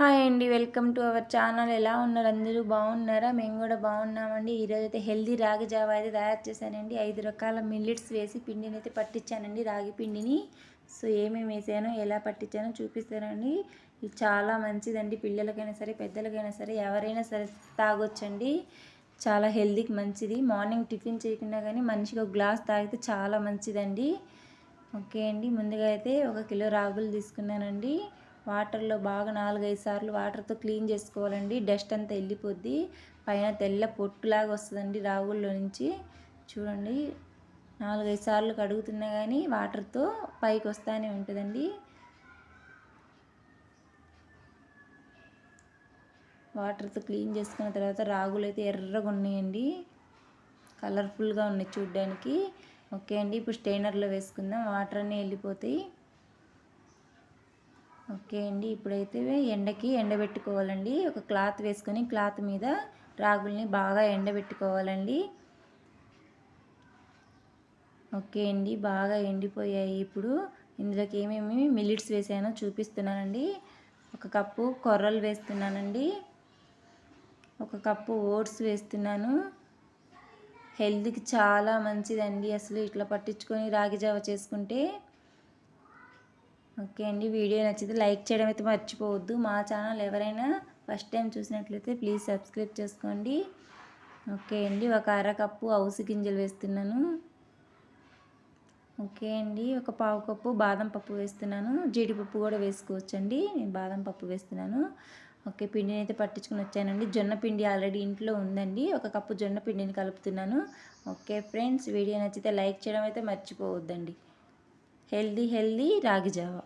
Hi అండి welcome to our channel. ఎలా ఉన్నారు? అందరూ బాగున్నారా? మేము కూడా బాగున్నామండి. ఈరోజు అయితే హెల్దీ రాగి జావా అయితే తయారు చేశానండి. ఐదు రకాల మిల్లెట్స్ వేసి పిండిని అయితే పట్టించానండి రాగి పిండిని. సో ఏమేమి వేసానో ఎలా పట్టించానో చూపిస్తానండి. ఇది చాలా మంచిదండి. పిల్లలకైనా సరే పెద్దలకైనా సరే ఎవరైనా సరే తాగొచ్చండి. చాలా హెల్దీకి మంచిది. మార్నింగ్ టిఫిన్ చేయకుండా కానీ మనిషికి ఒక గ్లాస్ తాగితే చాలా మంచిదండి. ఓకే అండి. ముందుగా అయితే ఒక కిలో రాగులు తీసుకున్నానండి. వాటర్లో బాగా నాలుగైదు సార్లు వాటర్తో క్లీన్ చేసుకోవాలండి. డస్ట్ అంతా వెళ్ళిపోద్ది. పైన తెల్ల పొట్టులాగా వస్తుందండి రాగుల్లో నుంచి. చూడండి నాలుగైదు సార్లు కడుగుతున్నా కానీ వాటర్తో పైకి వస్తూనే ఉంటుందండి. వాటర్తో క్లీన్ చేసుకున్న తర్వాత రాగులు అయితే ఎర్రగా ఉన్నాయండి. కలర్ఫుల్గా ఉన్నాయి చూడ్డానికి. ఓకే అండి ఇప్పుడు స్టెయినర్లో వేసుకుందాం. వాటర్ అన్నీ వెళ్ళిపోతాయి. ఓకే అండి. ఇప్పుడైతే ఎండకి ఎండబెట్టుకోవాలండి. ఒక క్లాత్ వేసుకొని క్లాత్ మీద రాగుల్ని బాగా ఎండబెట్టుకోవాలండి. ఓకే అండి. బాగా ఎండిపోయాయి ఇప్పుడు. ఇందులోకి ఏమేమి మిల్లిట్స్ వేసానో చూపిస్తున్నానండి. ఒక కప్పు కొర్రలు వేస్తున్నానండి. ఒక కప్పు ఓట్స్ వేస్తున్నాను. హెల్త్కి చాలా మంచిదండి. అసలు ఇట్లా పట్టించుకొని రాగి జావ చేసుకుంటే ఓకే అండి. వీడియో నచ్చితే లైక్ చేయడం అయితే మర్చిపోవద్దు. మా ఛానల్ ఎవరైనా ఫస్ట్ టైం చూసినట్లయితే ప్లీజ్ సబ్స్క్రైబ్ చేసుకోండి. ఓకే అండి. ఒక అరకప్పు అవుసు గింజలు వేస్తున్నాను. ఓకే అండి. ఒక పావు కప్పు బాదం పప్పు వేస్తున్నాను. జీడిపప్పు కూడా వేసుకోవచ్చండి. నేను బాదం పప్పు వేస్తున్నాను. ఓకే పిండిని అయితే పట్టించుకుని వచ్చానండి. జొన్న పిండి ఆల్రెడీ ఇంట్లో ఉందండి. ఒక కప్పు జొన్న పిండిని కలుపుతున్నాను. ఓకే ఫ్రెండ్స్ వీడియో నచ్చితే లైక్ చేయడం అయితే మర్చిపోవద్దండి. Healthy healthy ragi java.